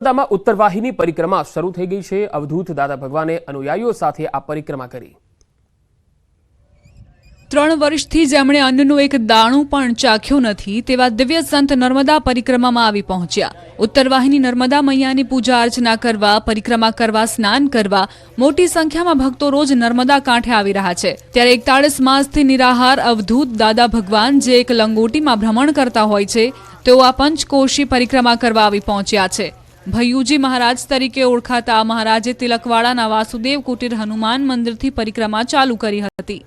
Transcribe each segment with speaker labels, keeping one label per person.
Speaker 1: નર્મદામાં ઉત્તરવાહિની પરિક્રમા શરૂ થઈ ગઈ છે. અવધૂત દાદા ભગવાને અનુયાયીઓ સાથે આ પરિક્રમા કરી.
Speaker 2: ત્રણ વર્ષથી જેમણે અન્નનું એક દાણું પણ ચાખ્યું નથી, તેવા દિવ્ય સંત નર્મદા પરિક્રમામાં આવી પહોંચ્યા. ઉત્તરવાહિની નર્મદા મૈયાની પૂજા અર્ચના કરવા, પરિક્રમા કરવા, સ્નાન કરવા મોટી સંખ્યામાં ભક્તો રોજ નર્મદા કાંઠે આવી રહ્યા છે. ત્યારે એકતાળીસ માસથી નિરાહાર અવધૂત દાદા ભગવાન જે એક લંગોટીમાં ભ્રમણ કરતા હોય છે, તેઓ આ પંચકોશી પરિક્રમા કરવા આવી પહોંચ્યા છે. ભૈયુજી મહારાજ તરીકે ઓળખાતા મહારાજે તિલકવાડાના વાસુદેવ કુટીર હનુમાન મંદિરથી પરિક્રમા ચાલુ કરી હતી.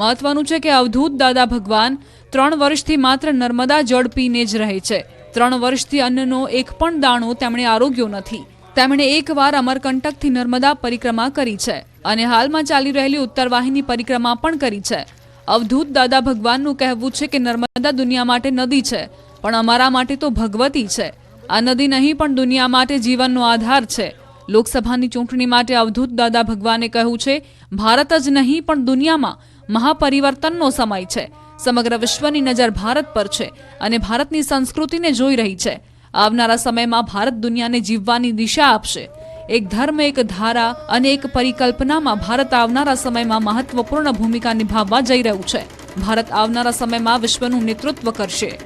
Speaker 2: મહત્વનું છે કે અવધૂત દાદા ભગવાન ત્રણ વર્ષથી માત્ર નર્મદા જળ પીને જ રહે છે. ત્રણ વર્ષથી અન્નનો એક પણ દાણો તેમણે આરોગ્યો નથી. તેમણે એકવાર અમરકંટકથી નર્મદા પરિક્રમા કરી છે અને હાલમાં ચાલી રહેલી ઉત્તરવાહિની પરિક્રમા પણ કરી છે. અવધૂત દાદા ભગવાનનું કહેવું છે કે નર્મદા દુનિયા માટે નદી છે, પણ અમારા માટે તો ભગવતી છે. આ નદી નહીં, પણ દુનિયા માટે જીવનનો આધાર છે. લોકસભાની ચૂંટણી માટે અવધૂત દાદા ભગવાને કહ્યું છે, ભારત જ નહીં, પણ દુનિયામાં મહાપરિવર્તનનો સમય છે. સમગ્ર વિશ્વની નજર ભારત પર છે અને ભારતની સંસ્કૃતિને જોઈ રહી છે. આવનારા સમયમાં ભારત દુનિયાને જીવવાની દિશા આપશે. એક ધર્મ, એક ધારા અને એક પરિકલ્પનામાં ભારત આવનારા સમયમાં મહત્વપૂર્ણ ભૂમિકા નિભાવવા જઈ રહ્યું છે. ભારત આવનારા સમયમાં વિશ્વનું નેતૃત્વ કરશે.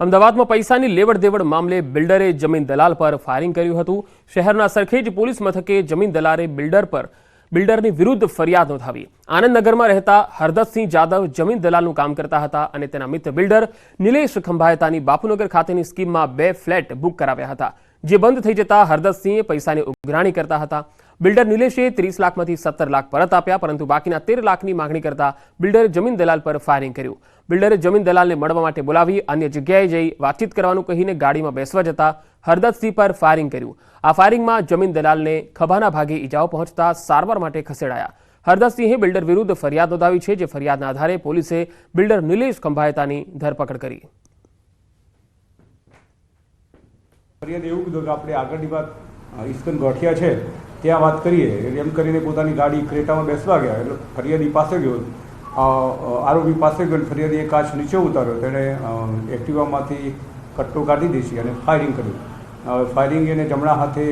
Speaker 1: અમદાવાદમાં પૈસાની લેવડ દેવડ મામલે બિલ્ડરે જમીન દલાલ પર ફાયરિંગ કર્યું હતું. શહેરના સરખેજ પોલીસ મથકે જમીન દલાલે બિલ્ડર પર, બિલ્ડરની વિરુદ્ધ ફરિયાદ નોંધાવી. આનંદનગરમાં રહેતા હરદતસિંહ જાદવ જમીન દલાલનું કામ કરતા હતા અને તેના મિત્ર બિલ્ડર નિલેશ ખંભાયતાની બાપુનગર ખાતેની સ્કીમમાં બે ફ્લેટ બુક કરાવ્યા હતા, જે બંધ થઈ જતા હરદતસિંહે પૈસાની ઉઘરાણી કરતા હતા. બિલ્ડર નિલેશે ત્રીસ લાખમાંથી સત્તર લાખ પરત આપ્યા, પરંતુ બાકીના તેર લાખની માંગણી કરતા બિલ્ડરે જમીન દલાલ પર ફાયરિંગ કર્યું. બિલ્ડરે જમીન દલાલને મળવા માટે બોલાવી અન્ય જગ્યાએ જઈ વાતચીત કરવાનું કહીને ગાડીમાં બેસવા જતા હરદતસિંહ પર ફાયરિંગ કર્યું. આ ફાયરિંગમાં જમીન દલાલને ખભાના ભાગે ઈજાઓ પહોંચતા સારવાર માટે ખસેડાયા. હરદતસિંહે બિલ્ડર વિરુદ્ધ ફરિયાદ નોંધાવી છે, જે ફરિયાદના આધારે પોલીસે બિલ્ડર નિલેશ ખંભાયતાની ધરપકડ કરી.
Speaker 3: ફરિયાદ એવું કીધું કે આપણે આગળની વાત ઈસ્કન ગોઠિયા છે, ત્યાં વાત કરીએ. એમ કરીને પોતાની ગાડી ક્રેટામાં બેસવા ગયા. એટલે ફરિયાદી પાસે ગયો. આરોપી પાસે ગયો અને ફરિયાદીએ કાચ નીચે ઉતાર્યો. તેણે એક્ટિવામાંથી કટ્ટો કાઢી દીધી અને ફાયરિંગ કર્યું ફાયરિંગ એને જમણા હાથે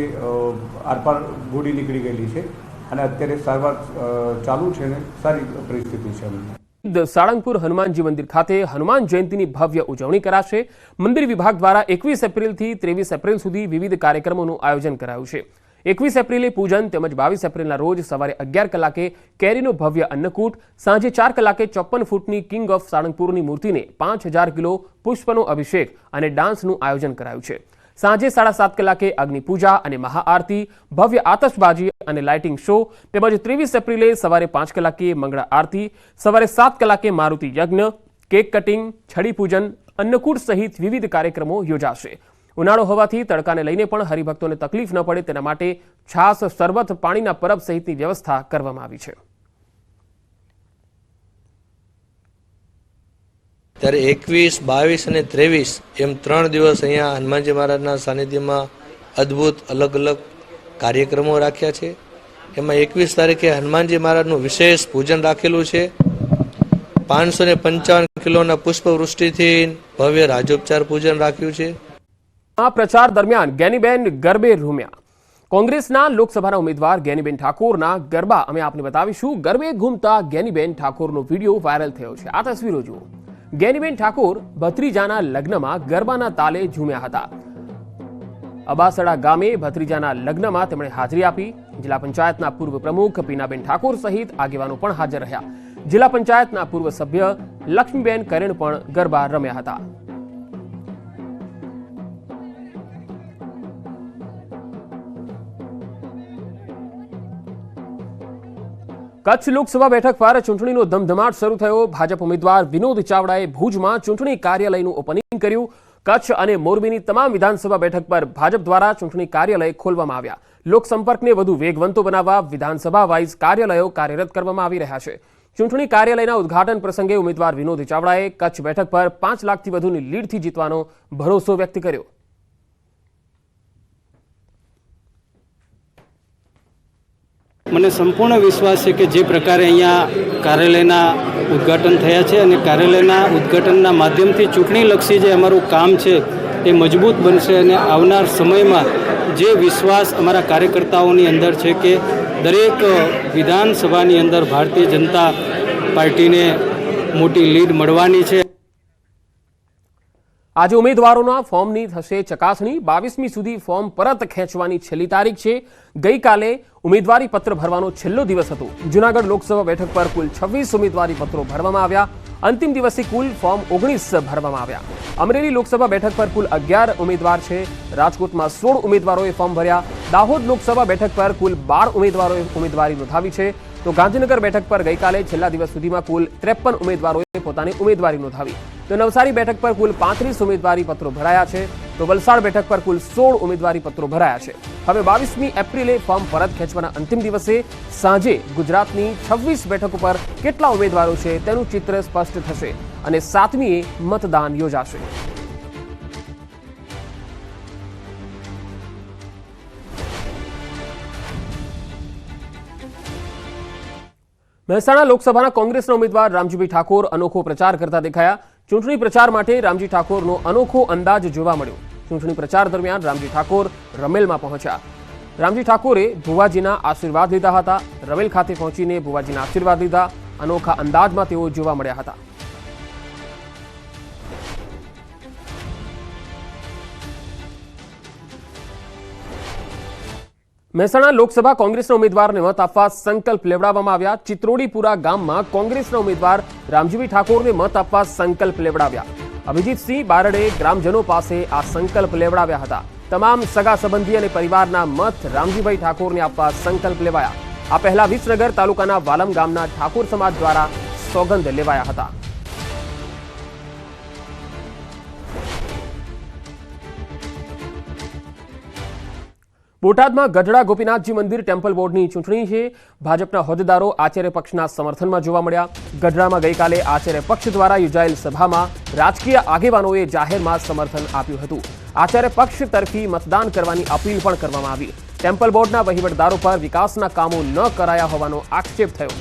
Speaker 3: આરપાર ગોળી નીકળી ગયેલી છે અને અત્યારે સારવાર ચાલુ છે અને સારી પરિસ્થિતિ છે
Speaker 1: સાળંગપુર હનુમાનજી મંદિર ખાતે હનુમાન જયંતિની ભવ્ય ઉજવણી કરાશે. મંદિર વિભાગ દ્વારા એકવીસ એપ્રિલથી ત્રેવીસ એપ્રિલ સુધી વિવિધ કાર્યક્રમોનું આયોજન કરાયું છે. એકવીસ એપ્રિલે પૂજન તેમજ બાવીસ એપ્રિલના રોજ સવારે અગિયાર કલાકે કેરીનો ભવ્ય અન્નકૂટ, સાંજે ચાર કલાકે ચોપ્પન ફૂટની કિંગ ઓફ સાળંગપુરની મૂર્તિને પાંચ હજાર કિલો પુષ્પનો અભિષેક અને ડાન્સનું આયોજન કરાયું છે. સાંજે સાડા સાત કલાકે અગ્નિપૂજા અને મહાઆરતી, ભવ્ય આતશબાજી અને લાઇટિંગ શો, તેમજ ત્રેવીસ એપ્રિલે સવારે પાંચ કલાકે મંગળા આરતી, સવારે સાત કલાકે મારુતિ યજ્ઞ, કેક કટિંગ, છડી પૂજન, અન્નકૂટ સહિત વિવિધ કાર્યક્રમો યોજાશે. ઉનાળો હોવાથી તડકાને લઈને પણ હરિભક્તોને તકલીફ ન પડે તેના માટે છાસ, શરબત, પાણીના પરબ સહિતની વ્યવસ્થા કરવામાં આવી છે.
Speaker 4: ત્યારે એકવીસ, બાવીસ અને ત્રેવીસ એમ ત્રણ દિવસ અહીંયા હનુમાનજી મહારાજના સાનિધ્યમાં અદ્ભુત, અલગ અલગ કાર્યક્રમો રાખ્યા છે. એમાં એકવીસ તારીખે હનુમાનજી મહારાજનું વિશેષ પૂજન રાખેલું છે. પાંચસો ને પંચાવન કિલોના પુષ્પવૃષ્ટિથી ભવ્ય રાજોપચાર પૂજન રાખ્યું છે.
Speaker 1: આ પ્રચાર દરમિયાન ગેનીબેન ગરબે રૂમ્યા. કોંગ્રેસના લોકસભાના ઉમેદવાર ગેનીબેન ઠાકોરના ગરબા અમે આપને બતાવીશું. ગરબે ઘૂમતા ગેનીબેન ઠાકોરનો વીડિયો વાયરલ થયો છે. આ તસવીરો જુઓ. ગેનીબેન ઠાકોર ભત્રીજાના લગ્નમાં ગરબાના તાલે ઝૂમ્યા હતા. અબાસડા ગામે ભત્રીજાના લગ્નમાં તેમણે હાજરી આપી. જિલ્લા પંચાયતના પૂર્વ પ્રમુખ પીનાબેન ઠાકોર સહિત આગેવાનો પણ હાજર રહ્યા. જિલ્લા પંચાયતના પૂર્વ સભ્ય લક્ષ્મીબેન કરેણ પણ ગરબા રમ્યા હતા. કચ્છ લોકસભા બેઠક પર ચૂંટણીનો ધમધમાટ શરૂ થયો. ભાજપ ઉમેદવાર વિનોદ ચાવડાએ ભુજમાં ચૂંટણી કાર્યાલયનું ઓપનિંગ કર્યું. કચ્છ અને મોરબીની તમામ વિધાનસભા બેઠક પર ભાજપ દ્વારા ચૂંટણી કાર્યાલય ખોલવામાં આવ્યા. લોકસંપર્કને વધુ વેગવંતો બનાવવા વિધાનસભા વાઇઝ કાર્યાલયો કાર્યરત કરવામાં આવી રહ્યા છે. ચૂંટણી કાર્યાલયના ઉદઘાટન પ્રસંગે ઉમેદવાર વિનોદ ચાવડાએ કચ્છ બેઠક પર પાંચ લાખથી વધુની લીડથી જીતવાનો ભરોસો વ્યક્ત કર્યો.
Speaker 5: મને સંપૂર્ણ વિશ્વાસ છે કે જે પ્રકારે અહીંયા કાર્યાલયના ઉદ્ઘાટન થયા છે અને કાર્યાલયના ઉદ્ઘાટનના માધ્યમથી ચૂંટણીલક્ષી જે અમારું કામ છે એ મજબૂત બનશે અને આવનાર સમયમાં જે વિશ્વાસ અમારા કાર્યકર્તાઓની અંદર છે કે દરેક વિધાનસભાની અંદર ભારતીય જનતા પાર્ટીને મોટી લીડ મળવાની છે.
Speaker 1: આજે ઉમેદવારોના ફોર્મની થશે ચકાસણી. બાવીસમી સુધી ફોર્મ પરત ખેંચવાની છેલ્લી તારીખ છે. ગઈકાલે ઉમેદવારી પત્ર ભરવાનો છેલ્લો દિવસ હતો. જૂનાગઢ લોકસભા બેઠક પર કુલ છવ્વીસ ઉમેદવારી પત્રો ભરવામાં આવ્યા. અંતિમ દિવસે કુલ ફોર્મ ઓગણીસ ભરવામાં આવ્યા. અમરેલી લોકસભા બેઠક પર કુલ અગિયાર ઉમેદવાર છે. રાજકોટમાં સોળ ઉમેદવારોએ ફોર્મ ભર્યા. દાહોદ લોકસભા બેઠક પર કુલ બાર ઉમેદવારોએ ઉમેદવારી નોંધાવી છે. તો ગાંધીનગર બેઠક પર ગઈકાલે છેલ્લા દિવસ સુધીમાં કુલ ત્રેપન ઉમેદવારોએ પોતાની ઉમેદવારી નોંધાવી. તો નવસારી બેઠક પર કુલ પાંત્રીસ ઉમેદવારી પત્રો ભરાયા છે. તો વલસાડ બેઠક પર કુલ સોળ ઉમેદવારી પત્રો ભરાયા છે. હવે બાવીસમી એપ્રિલે ફોર્મ પરત ખેંચવાના અંતિમ દિવસે સાંજે ગુજરાતની છવ્વીસ બેઠક ઉપર કેટલા ઉમેદવારો છે તેનું ચિત્ર સ્પષ્ટ થશે અને સાતમીએ મતદાન યોજાશે. મહેસાણા લોકસભાના કોંગ્રેસના ઉમેદવાર રામજીભાઈ ઠાકોર અનોખો પ્રચાર કરતા દેખાયા. ચૂંટણી પ્રચાર માટે રામજી ઠાકોરનો અનોખો અંદાજ જોવા મળ્યો. ચૂંટણી પ્રચાર દરમિયાન રામજી ઠાકોર રમેલમાં પહોંચ્યા. રામજી ઠાકોરે ભુવાજીના આશીર્વાદ લીધા હતા. રમેલ ખાતે પહોંચીને ભુવાજીના આશીર્વાદ લીધા. અનોખા અંદાજમાં તેઓ જોવા મળ્યા હતા. મહેસાણા લોકસભા કોંગ્રેસના ઉમેદવારને મત આપવા સંકલ્પ લેવડાવવામાં આવ્યા. ચિત્રોડીપુરા ગામમાં કોંગ્રેસના ઉમેદવાર રામજીવી ઠાકોરને મત આપવા સંકલ્પ લેવડાવ્યા. અભિજીતસિંહ બારડે ગ્રામજનો પાસે આ સંકલ્પ લેવડાવ્યા હતા. તમામ સગા સંબંધી અને પરિવારના મત રામજીભાઈ ઠાકોરને આપવા સંકલ્પ લેવાયા. આ પહેલા વિસનગર તાલુકાના વાલમ ગામના ઠાકોર સમાજ દ્વારા સોગંદ લેવાયા હતા. બોટાદમાં ગઢડા ગોપીનાથજી મંદિર ટેમ્પલ બોર્ડની ચૂંટણી છે. ભાજપના હોદ્દેદારો આચાર્ય પક્ષના સમર્થનમાં જોવા મળ્યા. ગઢડામાં ગઈકાલે આચાર્ય પક્ષ દ્વારા યોજાયેલ સભામાં રાજકીય આગેવાનોએ જાહેરમાં સમર્થન આપ્યું હતું. આચાર્ય પક્ષ તરફી મતદાન કરવાની અપીલ પણ કરવામાં આવી. ટેમ્પલ બોર્ડના વહીવટદારો પર વિકાસના કામો ન કરાયા હોવાનો આક્ષેપ થયો.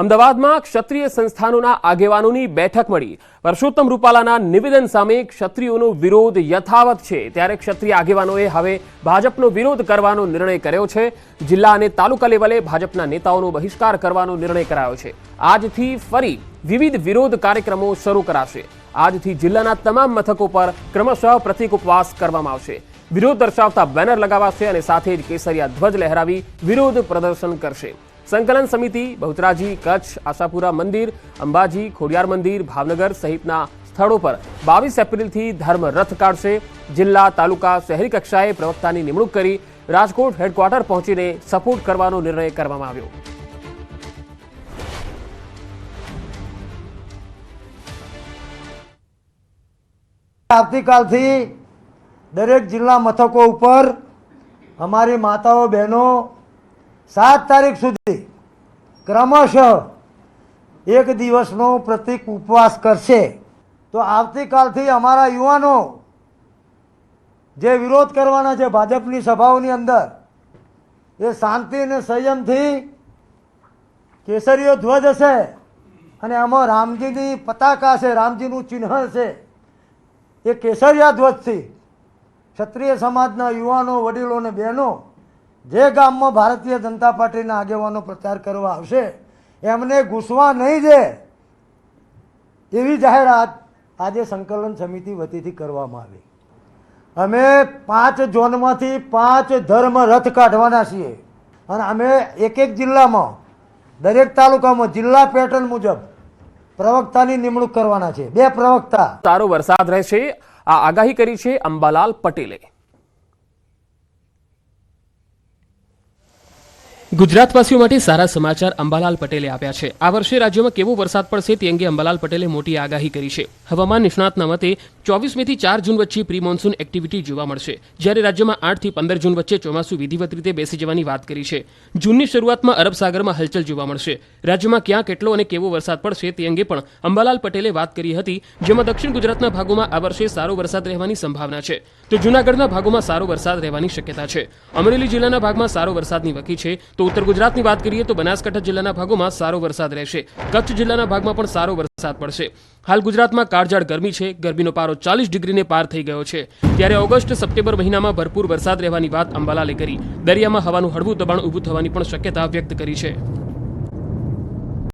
Speaker 1: અમદાવાદમાં ક્ષત્રિય સંસ્થાનોના આગેવાનોની બેઠક મળી. પરસોત્તમ રૂપાલાના નિવેદન સામે ક્ષત્રિયોનો વિરોધ યથાવત છે. ત્યારે ક્ષત્રિય આગેવાનોએ હવે ભાજપનો વિરોધ કરવાનો નિર્ણય કર્યો છે. જિલ્લા અને તાલુકા લેવલે ભાજપના નેતાઓનો બહિષ્કાર કરવાનો નિર્ણય કરાયો છે. આજથી ફરી વિવિધ વિરોધ કાર્યક્રમો શરૂ કરાશે. આજથી જિલ્લાના તમામ મથકો પર ક્રમશઃ પ્રતિક ઉપવાસ કરવામાં આવશે. વિરોધ દર્શાવતા બેનર લગાવાશે અને સાથે જ કેસરિયા ધ્વજ લહેરાવી વિરોધ પ્રદર્શન કરશે. સંકલન સમિતિ બહુતરાજી કચ્છ, આશાપુરા મંદિર, અંબાજી, ખોડિયાર મંદિર, ભાવનગર સહિતના સ્થળો પર બાવીસ એપ્રિલથી ધર્મ રથ કાઢશે. જિલ્લા, તાલુકા, શહેરી કક્ષાએ પ્રવક્તાની નિમણૂક કરી રાજકોટ હેડક્વાર્ટર પહોંચીને સપોર્ટ કરવાનો નિર્ણય કરવામાં આવ્યો.
Speaker 6: આવતીકાલથી દરેક જિલ્લા મથકો ઉપર અમારી માતાઓ, બહેનો સાત તારીખ સુધી ક્રમશઃ એક દિવસનો પ્રતિક ઉપવાસ કરશે. તો આવતીકાલથી અમારા યુવાનો જે વિરોધ કરવાના છે ભાજપની સભાઓની અંદર, એ શાંતિ અને સંયમથી કેસરીઓ ધ્વજ હશે અને આમાં રામજીની પતાકા છે રામજીનું ચિહ્ન છે એ કેસરિયા ધ્વજથી ક્ષત્રિય સમાજના યુવાનો, વડીલો અને બહેનો જે ગામમાં ભારતીય જનતા પાર્ટીના આગેવાનો પ્રચાર કરવા આવશે, એમને ઘૂસવા નહીં દે એવી જાહેરાત આજે સંકલન સમિતિ વતીથી કરવામાં આવી. અમે પાંચ ઝોનમાંથી પાંચ ધર્મ રથ કાઢવાના છીએ અને અમે એક એક જિલ્લામાં, દરેક તાલુકામાં જિલ્લા પેટર્ન મુજબ પ્રવક્તાની નિમણૂક કરવાના છે બે પ્રવક્તા.
Speaker 1: સારો વરસાદ રહેશે. આ આગાહી કરી છે અંબાલાલ પટેલે. ગુજરાતવાસીઓ માટે સારા સમાચાર અંબાલાલ પટેલે આપ્યા છે. આ વર્ષે રાજ્યમાં કેવો વરસાદ પડશે તે અંગે અંબાલાલ પટેલે મોટી આગાહી કરી છે. હવામાન નિષ્ણાતના મતે ચોવીસ મે ચાર જૂન વચ્ચે પ્રી મોન્સૂન એક્ટિવિટી જોવા મળશે. જ્યારે રાજ્યમાં આઠથી પંદર જૂન વચ્ચે ચોમાસું વિધિવત રીતે બેસી જવાની વાત કરી છે. જૂનની શરૂઆતમાં અરબ સાગરમાં હલચલ જોવા મળશે. રાજ્યમાં ક્યાં કેટલો અને કેવો વરસાદ પડશે તે અંગે પણ અંબાલાલ પટેલે વાત કરી હતી, જેમાં દક્ષિણ ગુજરાતના ભાગોમાં આ વર્ષે સારો વરસાદ રહેવાની સંભાવના છે. તો જૂનાગઢના ભાગોમાં સારો વરસાદ રહેવાની શક્યતા છે. અમરેલી જિલ્લાના ભાગમાં સારો વરસાદની વકી છે. તો ઉત્તર ગુજરાતની વાત કરીએ તો બનાસકાંઠા જિલ્લાના ભાગોમાં સારો વરસાદ રહેશે. કચ્છ જિલ્લાના ભાગમાં પણ સારો વરસાદ પડશે. હાલ ગુજરાતમાં કાળઝાળ ગરમી છે. ગરમીનો પારો ચાલીસ ડિગ્રીને પાર થઈ ગયો છે. ત્યારે ઓગસ્ટ, સપ્ટેમ્બર મહિનામાં ભરપૂર વરસાદ રહેવાની વાત અંબાલાલે કરી. દરિયામાં હવાનું હળવું દબાણ ઊભું થવાની પણ શક્યતા વ્યક્ત કરી છે.